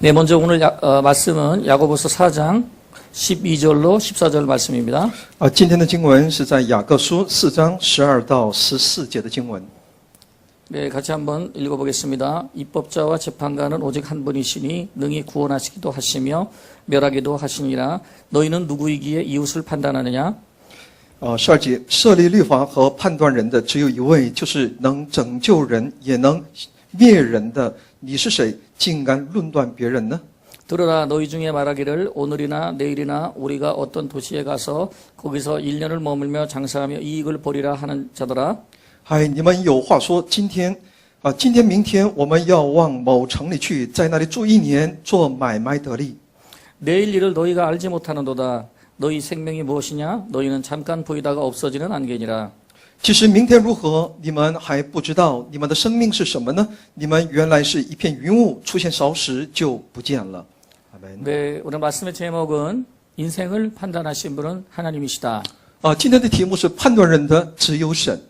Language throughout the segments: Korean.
네, 먼저 오늘 야- 어, 말씀은 야고보서 4장 12절로 14절 말씀입니다. 啊，今天的经文是在雅各书四章十二到十四节的经文。 네, 같이 한번 읽어보겠습니다. 입법자와 재판관은 오직 한 분이시니 능히 구원하시기도 하시며 멸하기도 하시니라. 너희는 누구이기에 이웃을 판단하느냐? 啊，十二节，设立律法和判断人的只有一位，就是能拯救人也能灭人的。你是谁， 竟敢论断别人呢？ 들으라 너희 중에 말하기를 오늘이나 내일이나 우리가 어떤 도시에 가서 거기서 1년을 머물며 장사하며 이익을 보리라 하는 자들아 嗨，你们有话说，今天啊，今天明天我们要往某城里去，在那里住一年，做买卖得利。 내일 일을 너희가 알지 못하는도다 너희 생명이 무엇이냐 너희는 잠깐 보이다가 없어지는 안개니라 其实明天如何，你们还不知道。你们的生命是什么呢？你们原来是一片云雾，出现少时就不见了。阿门。 네, 오늘 말씀의 제목은 인생을 판단하신 분은 하나님이시다 啊，今天的题目是判断人的只有神。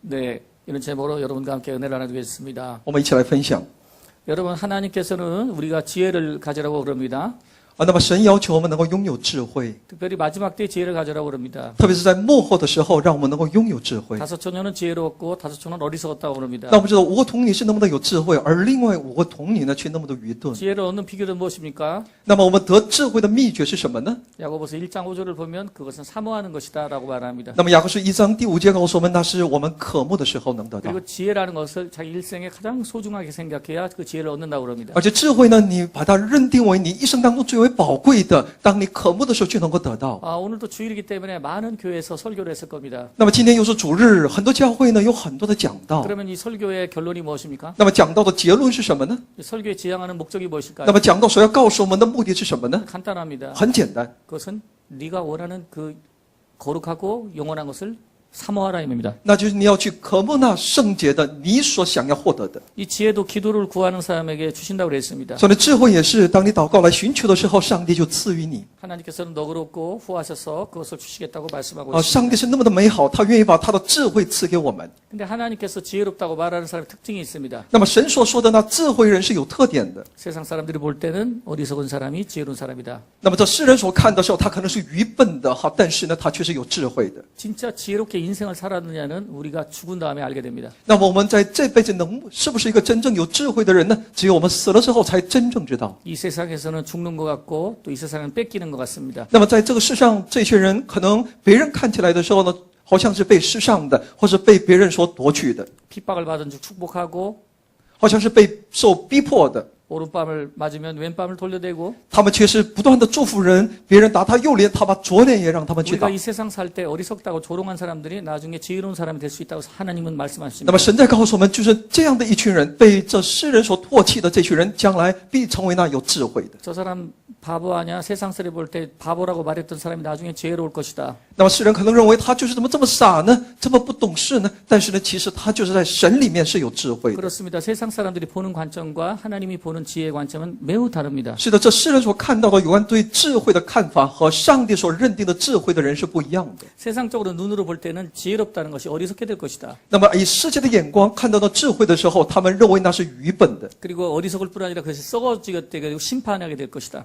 네, 이런 제목으로 여러분과 함께 은혜를 나누겠습니다 我们一起来分享 여러분 하나님께서는 우리가 지혜를 가지라고 그럽니다 啊。那么神要求我们能够拥有智慧， 특별히 마지막 때 지혜를 가지라고 그럽니다 特别是在幕后的时候，让我们能够拥有智慧。 다섯 처녀는 지혜로웠고 다섯 처녀는 어리석었다고 그럽니다 那我们知道五个童女是那么的有智慧，而另外五个童女呢却那么的愚钝。 지혜를 얻는 비결은 무엇입니까? 那么我们得智慧的秘诀是什么呢？ 야고보서 1장 5절을 보면 그것은 사모하는 것이다 라고 말합니다 那么雅各书一章第五节告诉我们，那是我们渴慕的时候能得到。 그리고 지혜라는 것을 자기 일생에 가장 소중하게 생각해야 그 지혜를 얻는다고 그럽니다 而且智慧呢，你把它认定为你一生当中最为 宝贵的，当你渴慕的时候就能够得到。 아, 오늘도 주일이기 때문에 많은 교회에서 설교를 했을 겁니다 那么今天又是主日，很多教会呢有很多的讲道。 그러면 이 설교의 결론이 무엇입니까? 那么讲道的结论是什么呢？ 이 설교에 지향하는 목적이 무엇일까요? 那么讲道所要告诉我们的目的是什么呢？ 간단합니다 很简单， 그것은 네가 원하는 그 거룩하고 영원한 것을 사모하라 입니다 那就是你要去渴慕那圣洁的，你所想要获得的。 이 지혜도 기도를 구하는 사람에게 주신다고 그랬습니다 所以呢，智慧也是当你祷告来寻求的时候，上帝就赐予你。 하나님께서는 너그럽고 후하셔서 그것을 주시겠다고 말씀하고 啊， 있습니다 上帝是那么的美好，他愿意把他的智慧赐给我们。 근데 하나님께서 지혜롭다고 말하는 사람의 특징이 있습니다 那么神所说的那智慧人是有特点的。 세상 사람들이 볼 때는 어리석은 사람이 지혜로운 사람이다 那么这世人所看的时候，他可能是愚笨的哈，但是呢，他却是有智慧的。 진짜 지혜롭게 인생을 살았느냐는 우리가 죽은 다음에 알게 됩니다 那么我们在这辈子能是不是一个真正有智慧的人呢？只有我们死了之后才真正知道。 이 세상에서는 죽는 것 같고 또 이 세상은 뺏기는 것 같습니다 那么在这个世上，这些人可能别人看起来的时候呢，好像是被世上的，或是被别人所夺去的， 핍박을 받은 즉 축복하고 好像是被受逼迫的。 오른밤을 맞으면 왼밤을 돌려대고 他们却是不断的祝福人，别人打他右脸，他把左脸也让他们去打 우리가 。 이 세상 살 때 어리석다고 조롱한 사람들이 나중에 지혜로운 사람이 될 수 있다고 하나님은 那 말씀하십니다 么神在告诉我们，就是这样的一群人，被这世人所唾弃的这群人，将来必成为那有智慧的。 저 사람 바보 아니야 세상 사람이 볼 때 바보라고 말했던 사람이 나중에 지혜로울 것이다 那么世人可能认为他就是怎么这么傻呢，这么不懂事呢？但是呢，其实他就是在神里面是有智慧的。 그렇습니다 세상 사람들이 보는 관점과 하나님이 보는 지혜의 관점은 매우 다릅니다 是的，这世人所看到的有关对智慧的看法和上帝所认定的智慧的人是不一样的。 세상적으로 눈으로 볼 때는 지혜롭다는 것이 어리석게 될 것이다 那么以世界的眼光看到的智慧的时候，他们认为那是愚笨的 그리고 어리석을 뿐 아니라 그것이 썩어지게 되고 심판하게 될 것이다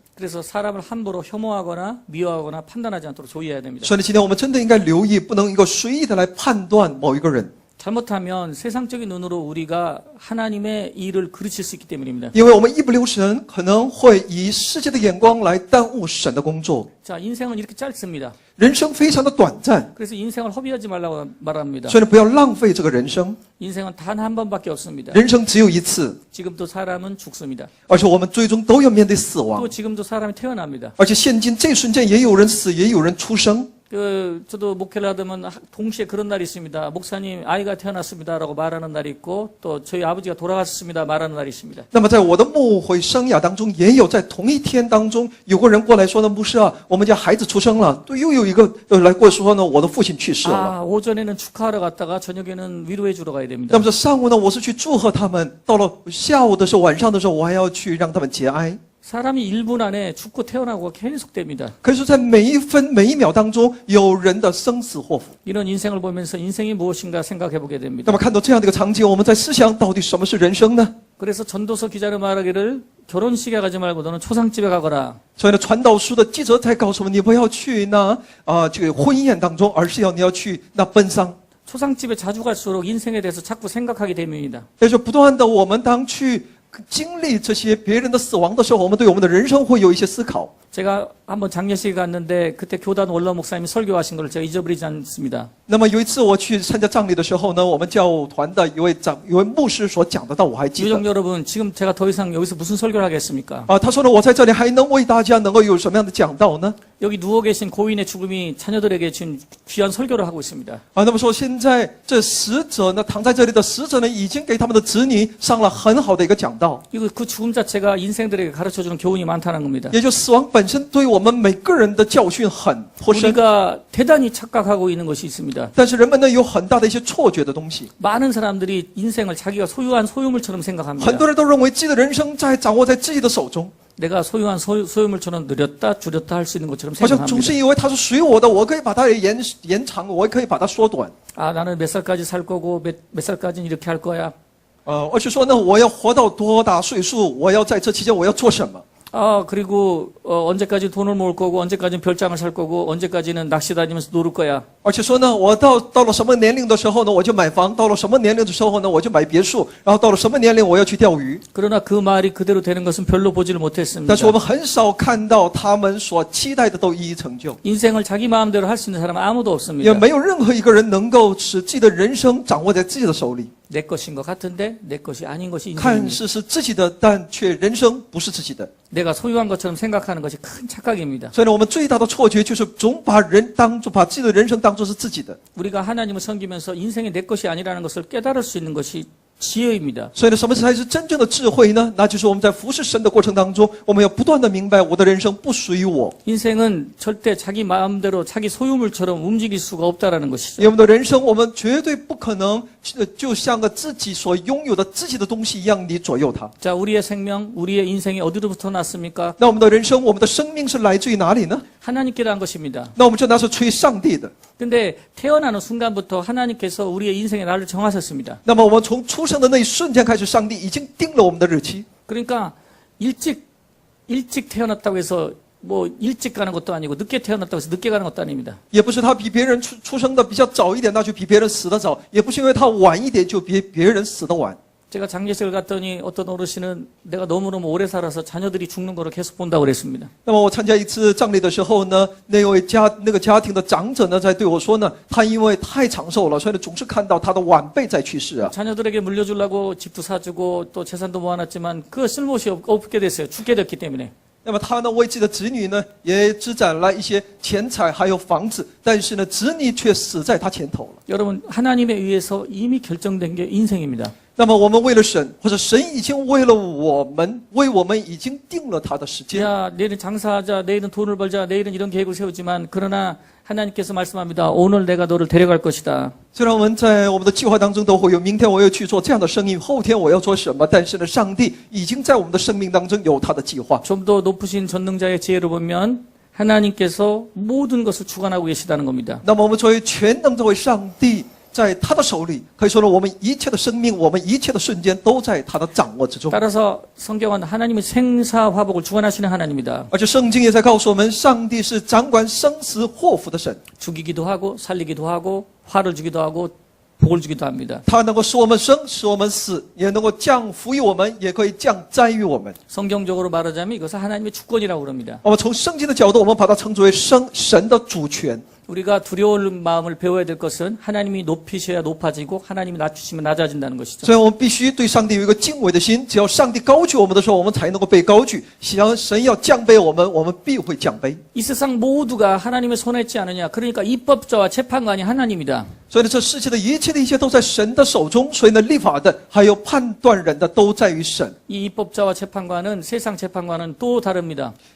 그래서 사람을 함부로 혐오하거나 미워하거나 판단하지 않도록 조의해야 됩니다 所以呢，今天我们真的应该留意，不能一个随意的来判断某一个人， 잘못하면 세상적인 눈으로 우리가 하나님의 일을 그르칠 수 있기 때문입니다 因为我们一不留神，可能会以世界的眼光来耽误神的工作。 자 인생은 이렇게 짧습니다 人生非常的短暂， 그래서 인생을 허비하지 말라고 말합니다 所以呢，不要浪费这个人生。 인생은 단 한 번밖에 없습니다 人生只有一次， 지금도 사람은 죽습니다 而且我们最终都要面对死亡 또 。 지금도 사람이 태어납니다 而且现今这一瞬间，也有人死，也有人出生。 그 저도 목회를 하다면 하- 동시에 그런 날이 있습니다. 목사님 아이가 태어났습니다라고 말하는 날이 있고 또 저희 아버지가 돌아갔습니다 말하는 날이 있습니다. 那么在我的牧会生涯当中，也有在同一天当中，有个人过来说呢，牧师啊，我们家孩子出生了，对，又有一个呃来过来说呢，我的父亲去世了。 아 오전에는 축하하러 갔다가 저녁에는 위로해 주러 가야 那 됩니다. 么这上午呢，我是去祝贺他们；到了下午的时候、晚上的时候，我还要去让他们节哀。 사람이 1분 안에 죽고 태어나고 계속됩니다. 可以说，在每一分每一秒当中，有人的生死祸福。 이런 인생을 보면서 인생이 무엇인가 생각해 보게 那 됩니다. 么看到这样的一个场景，我们在思想到底什么是人生呢？ 그래서 전도서 기자는 말하기를 결혼식에 가지 말고 너는 초상집에 가거라. 所以呢，传道书的记者才告诉我们，你不要去那啊、这个婚宴当中，而是要你要去那奔丧。 초상집에 자주 갈수록 인생에 대해서 자꾸 생각하게 됩니다. 也就是不断的，我们当去 经历这些别人的死亡的时候，我们对我们的人生会有一些思考。这个 한번 장례식에 갔는데 그때 교단 원로 목사님이 설교하신 걸 제가 잊어버리지 않습니다. 那么有一次我去参加葬礼的时候呢，我们教团的一位长一位牧师所讲的道，我还记得 유정 여러분, 지금 제가 더 이상 여기서 무슨 설교를 하겠습니까? 啊，他说呢，我在这里还能为大家能够有什么样的讲道呢？ 여기 누워 계신 고인의 죽음이 자녀들에게 지금 귀한 설교를 하고 있습니다. 啊，那么说现在这死者呢，躺在这里的死者呢，已经给他们的子女上了很好的一个讲道， 이거 그 죽음 자체가 인생들에게 가르쳐 주는 교훈이 많다는 겁니다. 也就死亡本身对我 们每个人的教训很颇深。 우리가 대단히 착각하고 있는 것이 있습니다. 但是人们呢有很大的一些错觉的东西， 많은 사람들이 인생을 자기가 소유한 소유물처럼 很 생각합니다. 多人都认为自己的人生在掌握在自己的手中， 내가 소유한 소유, 소유물처럼 늘렸다 줄였다 할 수 있는 것처럼 好像总是 생각합니다. 以为它是属于我的，我可以把它延延长，我也可以把它缩短。 아 나는 몇 살까지 살 거고 몇, 몇 살까지는 이렇게 할 거야. 呃，而是说呢，我要活到多大岁数，我要在这期间我要做什么？ 아 그리고 어, 언제까지 돈을 모을 거고 언제까지는 별장을 살 거고 언제까지는 낚시 다니면서 놀을 거야. 而且说呢，我到到了什么年龄的时候呢，我就买房；到了什么年龄的时候呢，我就买别墅；然后到了什么年龄，我要去钓鱼。 그러나 그 말이 그대로 되는 것은 별로 보지를 못했습니다. 但是我们很少看到他们所期待的都一一成就， 인생을 자기 마음대로 할 수 있는 사람은 아무도 也 없습니다. 没有任何一个人能够使自己的人生掌握在自己的手里。 내 것인 것 같은데 내 것이 아닌 것이 看 인생입니다. 似是自己的，但却人生不是自己的。 내가 소유한 것처럼 생각하는 것이 큰 착각입니다. 所以呢，我们最大的错觉就是总把人当做把自己的人生当做是自己的。 우리가 하나님을 섬기면서 인생이 내 것이 아니라는 것을 깨달을 수 있는 것이 지혜입니다. 所以呢，什么才是真正的智慧呢？那就是我们在服侍神的过程当中，我们要不断的明白，我的人生不属于我， 인생은 절대 자기 마음대로 자기 소유물처럼 움직일 수가 없다라는 因 것이죠. 为我们的人生，我们绝对不可能呃就像个自己所拥有的自己的东西一样，你左右它。 자, 우리의 생명, 우리의 인생이 어디로부터 났습니까? 那我们的人生，我们的生命是来自于哪里呢？ 하나님께란 것입니다. 那我们就那是出于上帝的。 근데 태어나는 순간부터 하나님께서 우리의 인생의 날을 정하셨습니다. 那么我们从出 生的那一瞬间开始，上帝已经定了我们的日期。 그러니까 일찍 일찍 태어났다고 해서 뭐 일찍 가는 것도 아니고 늦게 태어났다고 해서 늦게 가는 것도 아닙니다. 也不是他比别人出出生的比较早一点，那就比别人死得早；也不是因为他晚一点就比别人死得晚。 제가 장례식을 갔더니 어떤 어르신은 내가 너무너무 오래 살아서 자녀들이 죽는 거를 계속 본다고 그랬습니다. 那么我参加一次葬礼的时候呢，那位家那个家庭的长者呢，在对我说呢，他因为太长寿了，所以呢总是看到他的晚辈在去世啊。 자녀들에게 물려주려고 집도 사주고 또 재산도 모아놨지만 그 쓸모시 없- 없게 됐어요. 죽게 됐기 때문에. 那么他呢，为自己的子女呢，也积攒了一些钱财，还有房子，但是呢，子女却死在他前头了。 여러분 하나님에 의해서 이미 결정된 게 인생입니다. 那么我们为了神，或者神已经为了我们，为我们已经定了他的时间。 야 내일은 장사하자 내일은 돈을 벌자 내일은 이런 계획을 세우지만 그러나 하나님께서 말씀합니다. 오늘 내가 너를 데려갈 것이다. 虽然我们在我们的计划当中都会有明天我要去做这样的生意，后天我要做什么，但是呢，上帝已经在我们的生命当中有他的计划。 좀 더 높으신 전능자의 지혜로 보면 하나님께서 모든 것을 주관하고 계시다는 겁니다. 那么我们作为全能这位上帝， 在他的手里，可以说呢，我们一切的生命，我们一切的瞬间都在他的掌握之中。 따라서 성경은 하나님이 생사화복을 주관하시는 하나님입니다. 而且圣经也在告诉我们，上帝是掌管生死祸福的神， 죽이기도 하고 살리기도 하고 화를 주기도 하고 복을 주기도 합니다. 他能够使我们生，使我们死，也能够降福于我们，也可以降灾于我们。 성경적으로 말하자면 이것은 하나님의 주권이라고 그럽니다. 那么从圣经的角度，我们把它称之为生神的主权。 우리가 두려울 마음을 배워야 될 것은 하나님이 높이셔야 높아지고 하나님이 낮추시면 낮아진다는 것이죠. 所以我们必须对上帝有一个敬畏的心。只要上帝高举我们的时候，我们才能够被高举；想神要降卑我们，我们必会降卑。 이 세상 모두가 하나님의 손에 있지 않느냐. 그러니까 입법자와 재판관이 하나님이다. 所以呢，这世界的一切的一切都在神的手中。所以呢，立法的还有判断人的都在于神。 이 입법자와 재판관은 세상 재판관은 또 다릅니다.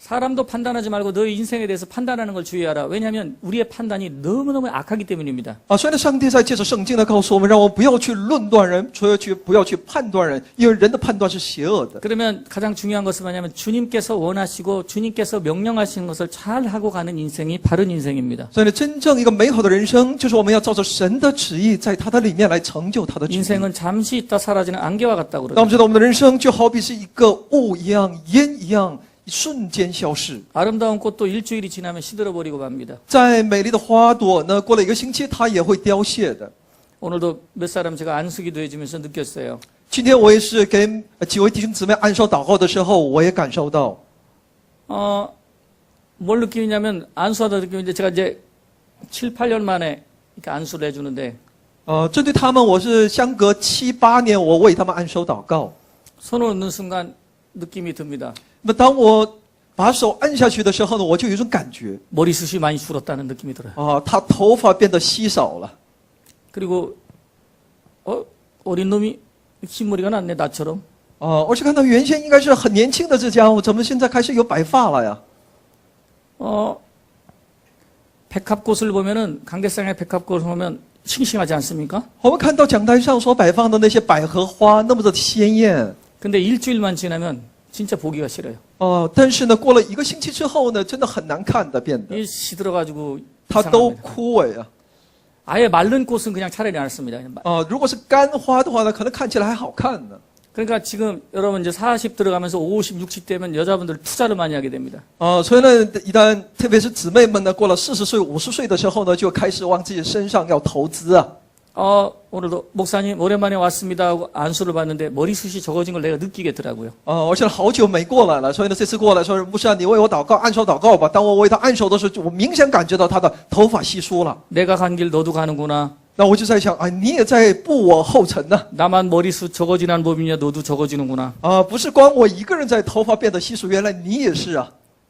사람도 판단하지 말고 너의 인생에 대해서 판단하는 걸 주의하라. 왜냐하면 우리의 판단이 너무너무 악하기 때문입니다. 啊，所以呢，上帝在借着圣经呢告诉我们，让我们不要去论断人，所以去不要去判断人，因为人的判断是邪恶的。 그러면 가장 중요한 것은 뭐냐면 주님께서 원하시고 주님께서 명령하시는 것을 잘 하고 가는 인생이 바른 인생입니다. 所以呢，真正一个美好的人生，就是我们要照着神的旨意，在他的里面来成就他的旨意。 인생은 잠시 있다 사라지는 안개와 같다고 那我 그러죠. 们知道，我们的人生就好比是一个雾一样、烟一样， 瞬间消逝。 아름다운 꽃도 일주일이 지나면 시들어버리고 맙니다. 再美丽的花朵呢，过了一个星期，它也会凋谢的。 오늘도 몇 사람 제가 안수기도 해주면서 느꼈어요. 今天我也是给呃几位弟兄姊妹按手祷告的时候，我也感受到， 어, 뭘 느끼냐면 안수하다 느끼는데 제가 이제 7, 8년 만에 이렇게 안수를 해주는데 呃，针对他们，我是相隔七八年，我为他们按手祷告。 손을 얹는 순간 느낌이 듭니다. 那么当我把手按下去的时候呢，我就有一种感觉 머리숱이 많이 줄었다는 느낌이 들어요. 啊，他头发变得稀少了。 그리고 어 어린 놈이 흰머리가 났네 나처럼. 啊，而且看到原先应该是很年轻的这家伙，怎么现在开始有白发了呀？ 어 백합꽃을 보면은 강대상의 백합꽃을 보면 싱싱하지 않습니까? 我们看到讲台上所摆放的那些百合花，那么的鲜艳。 근데 일주일만 지나면 진짜 보기가 싫어요. 哦、但是呢，过了一个星期之后呢，真的很难看的变得， 이 시들어가지고 它都 이상합니다. 枯萎啊。 아예 마른 꽃은 그냥 차라리 안 씁니다. 그냥 마- 哦、如果是干花的话呢，可能看起来还好看呢。 그러니까 지금 여러분 이제 40 들어가면서 50, 60 되면 여자분들 투자를 많이 하게 됩니다. 哦、所以呢，一旦特别是姊妹们呢，过了四十岁、五十岁的时候呢，就开始往自己身上要投资啊。 어, 오늘도 목사님 오랜만에 왔습니다 하고 안수를 받는데 머리숱이 적어진 걸 내가 느끼겠더라고요. 哦、而且好久没过来了，所以呢，这次过来说，牧师啊，你为我祷告，按手祷告吧。当我为他按手的时候，我明显感觉到他的头发稀疏了。 내가 간 길 너도 가는구나. 那我就在想，啊，你也在步我后尘呢。 나만 머리숱 적어지는 법이냐 너도 적어지는구나. 啊，不是光我一个人在头发变得稀疏，原来你也是啊。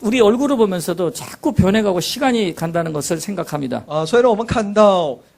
우리 얼굴을 보면서도 자꾸 변해가고 시간이 간다는 것을 생각합니다. 啊，虽然我们看到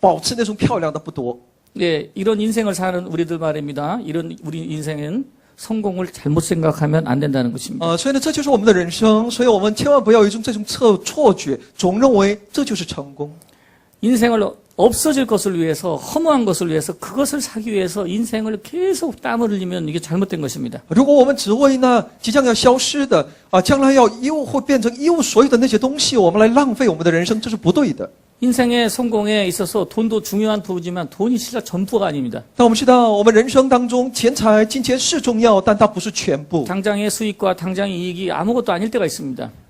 保持那种漂亮的不多。 예, 이런 인생을 사는 우리들 말입니다. 이런 우리 인생은 성공을 잘못 생각하면 안 된다는 것입니다. 啊，所以呢，这就是我们的人生，所以我们千万不要有一种这种错错觉，总认为这就是成功。 인생을 없어질 것을 위해서 허무한 것을 위해서 그것을 사기 위해서 인생을 계속 땀을 흘리면 이게 잘못된 것입니다. 如果我们只为那即将要消失的啊，将来要一无会变成一无所有的那些东西，我们来浪费我们的人生，这是不对的。 인생의 성공에 있어서 돈도 중요한 부분이지만 돈이 진짜 전부가 아닙니다. 但我们知道，我们人生当中，钱财、金钱是重要，但它不是全部。 당장의 수익과 당장의 이익이 아무것도 아닐 때가 있습니다.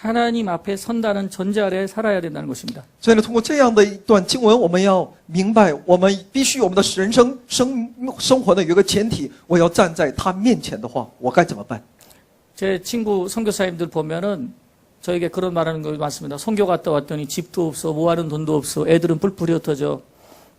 하나님 앞에 선다는 전제 아래 살아야 된다는 것입니다. 所以呢，通过这样的一段经文，我们要明白，我们必须我们的人生生生活呢有一个前提，我要站在他面前的话，我该怎么办？ 제 친구 선교사님들 보면은 저에게 그런 말하는 거 많습니다. 선교 갔다 왔더니 집도 없어, 모아는 돈도 없어, 애들은 뿔뿔이 흩어져,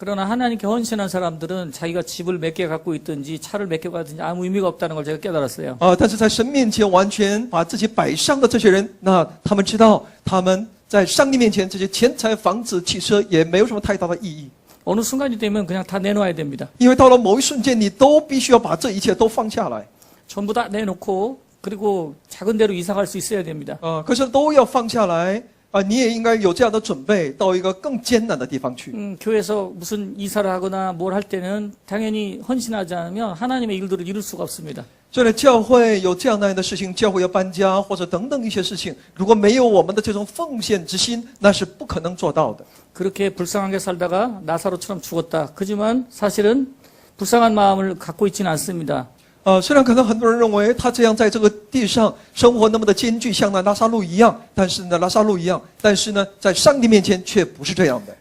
그러나 하나님께 헌신한 사람들은 자기가 집을 몇 개 갖고 있든지 차를 몇 개 갖든지 아무 의미가 없다는 걸 제가 깨달았어요. 啊，但是在神面前完全把自己摆上的这些人，那他们知道他们在上帝面前这些钱财、房子、汽车也没有什么太大的意义， 어느 순간이 되면 그냥 다 내놓아야 됩니다. 因为到了某一瞬间，你都必须要把这一切都放下来。 전부 다 내놓고 그리고 작은 데로 이사 갈 수 있어야 됩니다. 啊，可是都要放下来 啊！你也应该有这样的准备，到一个更艰难的地方去。 음, 교회에서 무슨 이사를 하거나 뭘 할 때는 당연히 헌신하지 않으면 하나님의 일들을 이룰 수가 없습니다. 所以呢，教会有这样那样的事情，教会要搬家或者等等一些事情，如果没有我们的这种奉献之心，那是不可能做到的。 그렇게 불쌍하게 살다가 나사로처럼 죽었다. 그지만 사실은 불쌍한 마음을 갖고 있지는 않습니다. 呃，虽然可能很多人认为他这样在这个地上生活那么的艰巨，像那拉萨路一样，但是呢，拉萨路一样，但是呢，在上帝面前却不是这样的。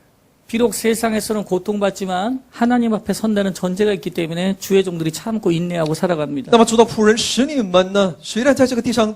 비록 세상에서는 고통받지만 하나님 앞에 선다는 전제가 있기 때문에 주의 종들이 참고 인내하고 살아갑니다. 那么，主的仆人使女们呢，虽然在这个地上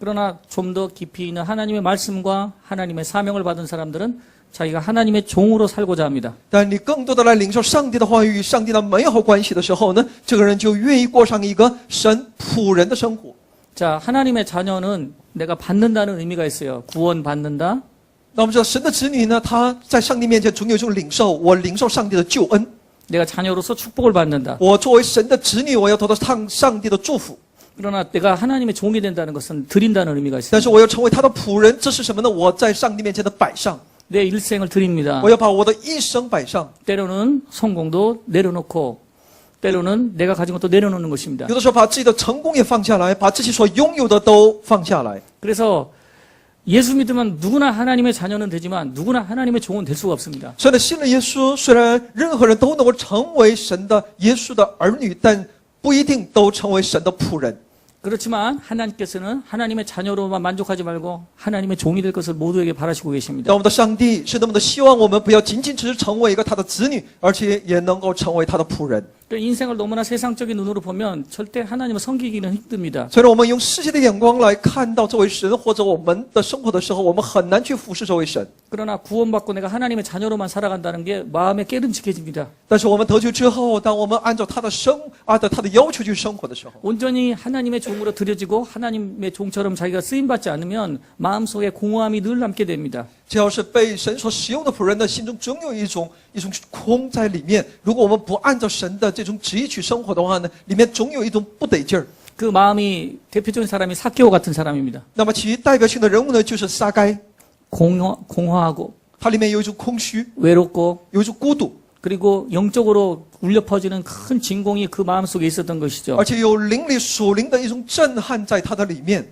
그러나 좀 더 깊이 있는 하나님의 말씀과 하나님의 사명을 받은 사람들은 자기가 하나님의 종으로 살고자 합니다. 但你更多的来领受上帝的话语、上帝的美好关系的时候呢，这个人就愿意过上一个神仆人的生活。 자, 하나님의 자녀는 내가 받는다는 의미가 있어요. 구원 받는다. 那我们知道，神的子女呢，他在上帝面前总有一种领受，我领受上帝的救恩， 내가 자녀로서 축복을 받는다. 我作为神的子女，我要得到上上帝的祝福。 그러나 내가 하나님의 종이 된다는 것은 드린다는 의미가 但 있어요. 是我要成为他的仆人，这是什么呢？我在上帝面前的摆上， 내 일생을 드립니다. 我要把我的一生摆上。 때로는 성공도 내려놓고 때로는 내가 가진 것도 내려놓는 것입니다. 有的时候把自己的成功也放下来，把自己所拥有的都放下来。 그래서 예수 믿으면 누구나 하나님의 자녀는 되지만 누구나 하나님의 종은 될 수가 없습니다. 所以呢，信了耶稣，虽然任何人都能够成为神的耶稣的儿女，但 不一定都成为神的仆人。 그렇지만 하나님께서는 하나님의 자녀로만 만족하지 말고 하나님의 종이 될 것을 모두에게 바라시고 계십니다. 但我们的上帝是那么的希望我们不要仅仅只是成为一个他的子女，而且也能够成为他的仆人。 그 인생을 너무나 세상적인 눈으로 보면 절대 하나님을 섬기기는 힘듭니다. 虽然我们用世界的眼光来看到这位神或者我们的生活的时候，我们很难去服侍这位神。 그러나 구원받고 내가 하나님의 자녀로만 살아간다는 게 마음에 깨름직해집니다. 但是我们得救之后，当我们按照他的生 按照他的要求去生活的时候， 온전히 하나님의 종으로 들여지고 하나님의 종처럼 자기가 쓰임받지 않으면 마음속에 공허함이 늘 남게 됩니다. 只要是被神所使用的仆人的心中总有一种一种空在里面。如果我们不按照神的这种旨意去生活的话呢，里面总有一种不得劲儿。 그 마음이 대표적인 사람이 사케오 같은 사람입니다. 那么其代表性的人物呢，就是撒该， 공허, 공허하고 它里面有一种空虚， 외롭고 有一种孤独， 그리고 영적으로 울려 퍼지는 큰 진공이 그 마음속에 있었던 것이죠. 而且有灵里属灵的一种震撼在他的里面。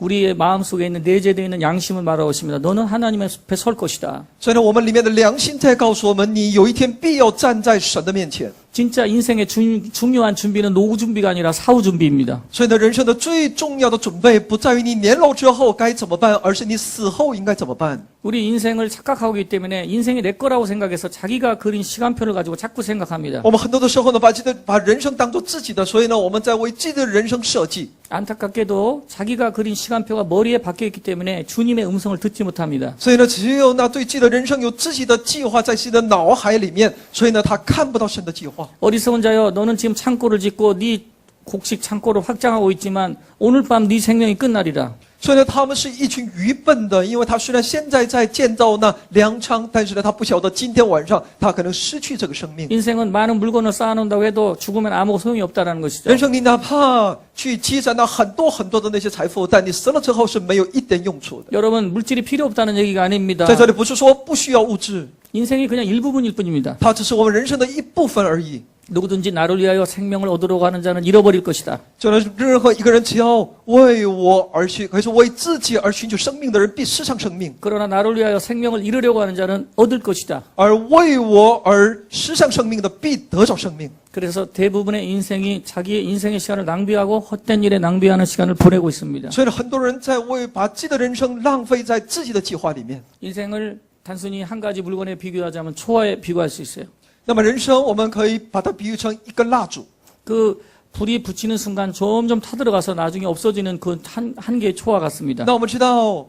우리의 마음속에 있는 내재되어 있는 양심을 말하고 있습니다. 너는 하나님의 앞에 설 것이다. 所以呢，我们里面的良心在告诉我们，你有一天必要站在神的面前。 진짜 인생의 중, 중요한 준비는 노후 준비가 아니라 사후 준비입니다. 所以呢，人生的最重要的准备，不在于你年老之后该怎么办，而是你死后应该怎么办。 우리 인생을 착각하고 있기 때문에 인생이 내 거라고 생각해서 자기가 그린 시간표를 가지고 자꾸 생각합니다. 我们很多的时候呢，把自己的把人生当做自己的，所以呢，我们在为自己的人生设计。 안타깝게도 자기가 그린 시간표가 머리에 박혀 있기 때문에 주님의 음성을 듣지 못합니다. 所以呢，只有那对自己的人生有自己的计划在自己的脑海里面，所以呢，他看不到神的计划。 어리석은 자여 너는 지금 창고를 짓고 네 곡식 창고를 확장하고 있지만 오늘 밤 네 생명이 끝나리라. 所以呢，他们是一群愚笨的，因为他虽然现在在建造那粮仓，但是呢，他不晓得今天晚上他可能失去这个生命。 인생은 많은 물건을 쌓아놓는다고 해도 죽으면 아무 소용이 없다라는 것이죠. 人生你哪怕去积攒到很多很多的那些财富，但你死了之后是没有一点用处的。 여러분 물질이 필요 없다는 얘기가 아닙니다. 在这里不是说不需要物质， 인생이 그냥 일부분일 뿐입니다. 它只是我们人生的一部分而已。 누구든지 나를 위하여 생명을 얻으려고 하는 자는 잃어버릴 것이다. 就呢，任何一个人只要为我而去，可以说为自己而寻求生命的人，必失上生命； 그러나 나를 위하여 생명을 잃으려고 하는 자는 얻을 것이다. 而为我而失上生命的，必得着生命。 그래서 대부분의 인생이 자기의 인생의 시간을 낭비하고 헛된 일에 낭비하는 시간을 보내고 있습니다. 所以呢，很多人在为把自己的人生浪费在自己的计划里面。 인생을 단순히 한 가지 물건에 비교하자면 초화에 비교할 수 있어요. 那么人生，我们可以把它比喻成一根蜡烛。 그 불이 붙이는 순간 점점 타들어가서 나중에 없어지는 그 한 한 개의 초화 같습니다. 那我们知道，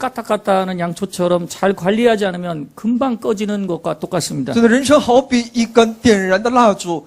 까딱까딱하는 양초처럼 잘 관리하지 않으면 금방 꺼지는 것과 똑같습니다. 这个人生好比一根点燃的蜡烛，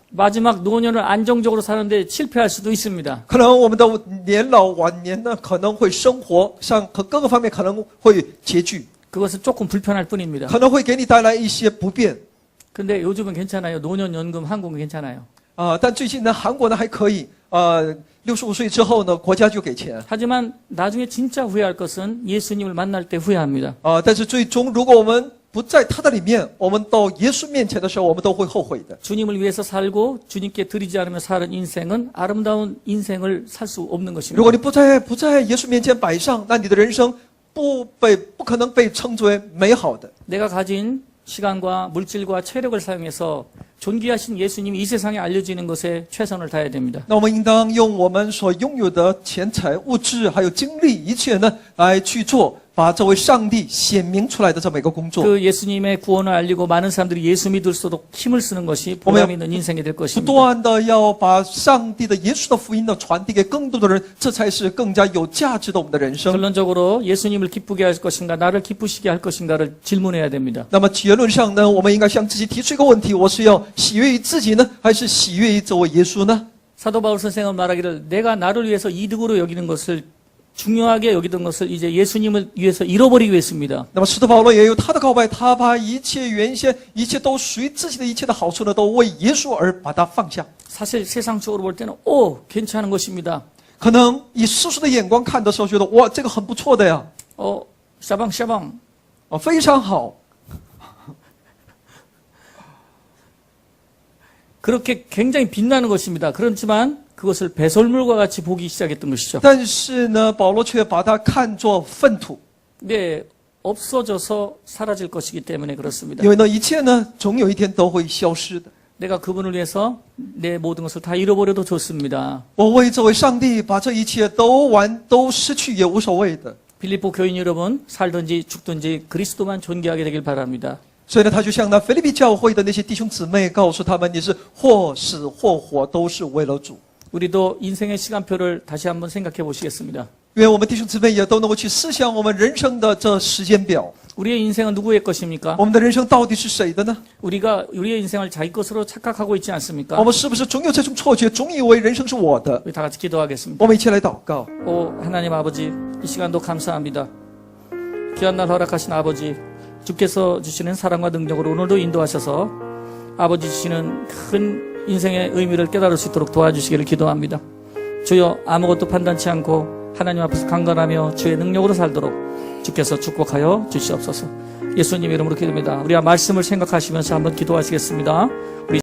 마지막 노년을 안정적으로 사는데 실패할 수도 있습니다. 可能我们的年老晚年呢，可能会生活上和各个方面可能会拮据， 그것은 조금 불편할 뿐입니다. 可能会给你带来一些不便 근데 요즘은 괜찮아요. 노년연금 한국은 괜찮아요. 啊、但最近呢，韩国呢还可以，呃，六十五岁之后呢，国家就给钱 하지만 나중에 진짜 후회할 것은 예수님을 만날 때 후회합니다. 啊、但是最终如果我们 不在他的里面，我们到耶稣面前的时候，我们都会后悔的。 주님을 위해서 살고 주님께 드리지 않으며 사는 인생은 아름다운 인생을 살 수 없는 如 것입니다. 果你不在不在耶稣面前摆上，那你的人生不被不可能被称之为美好的。 내가 가진 시간과 물질과 체력을 사용해서 존귀하신 예수님이 이 세상에 알려지는 것에 최선을 다해야 됩니다. 那我们应当用我们所拥有的钱财、物质还有精力，一切呢来去做， 把这位上帝显明出来的这么一个工作。 그 예수님의 구원을 알리고 많은 사람들이 예수 믿을수록 힘을 쓰는 것이 보람 있는 인생이 될 不 것입니다. 断的要把上帝的耶稣的福音呢传递给更多的人，这才是更加有价值的我们的人生。 결론적으로 예수님을 기쁘게 할 것인가 나를 기쁘시게 할 것인가를 질문해야 됩니다. 那么结论上呢，我们应该向自己提出一个问题：我是要喜悦于自己呢，还是喜悦于这位耶稣呢？ 사도 바울 선생은 말하기를 내가 나를 위해서 이득으로 여기는 것을 중요하게 여기던 것을 이제 예수님을 위해서 잃어버리기 위해서입니다. 那么使徒保罗也有他的告白，他把一切原先一切都属于自己的一切的好处呢，都为耶稣而把它放下。 사실 세상적으로 볼 때는 오 괜찮은 것입니다. 可能以世俗的眼光看的时候，觉得哇，这个很不错的呀， 어 샤방 샤방 啊，非常好。 그렇게 굉장히 빛나는 것입니다. 그렇지만 그것을 배설물과 같이 보기 시작했던 것이죠. 但是呢，保罗却把它看作粪土。 네 없어져서 사라질 것이기 때문에 그렇습니다. 因为呢，一切呢，总有一天都会消失的。 내가 그분을 위해서 내 모든 것을 다 잃어버려도 좋습니다. 我为这位上帝把这一切都完都失去也无所谓的。 빌립보 교인 여러분 살든지 죽든지 그리스도만 존귀하게 되길 바랍니다. 所以呢，他就向那菲利比教会的那些弟兄姊妹告诉他们：你是或死或活，都是为了主。 우리도 인생의 시간표를 다시 한번 생각해 보시겠습니다. 愿我们弟兄姊妹也都能够去思想我们人生的这时间表。 우리의 인생은 누구의 것입니까? 我们的人生到底是谁的呢？ 우리가 우리의 인생을 자기 것으로 착각하고 있지 않습니까? 我们是不是总有这种错觉，总以为人生是我的？ 우리 다 같이 기도하겠습니다. 我们一起来祷告。 오 하나님 아버지 이 시간도 감사합니다. 귀한 날 허락하신 아버지 주께서 주시는 사랑과 능력으로 오늘도 인도하셔서 아버지 주시는 큰 인생의 의미를 깨달을 수 있도록 도와주시기를 기도합니다. 주여 아무것도 판단치 않고 하나님 앞에서 강건하며 주의 능력으로 살도록 주께서 축복하여 주시옵소서. 예수님 이름으로 기도합니다. 우리가 말씀을 생각하시면서 한번 기도하시겠습니다. 우리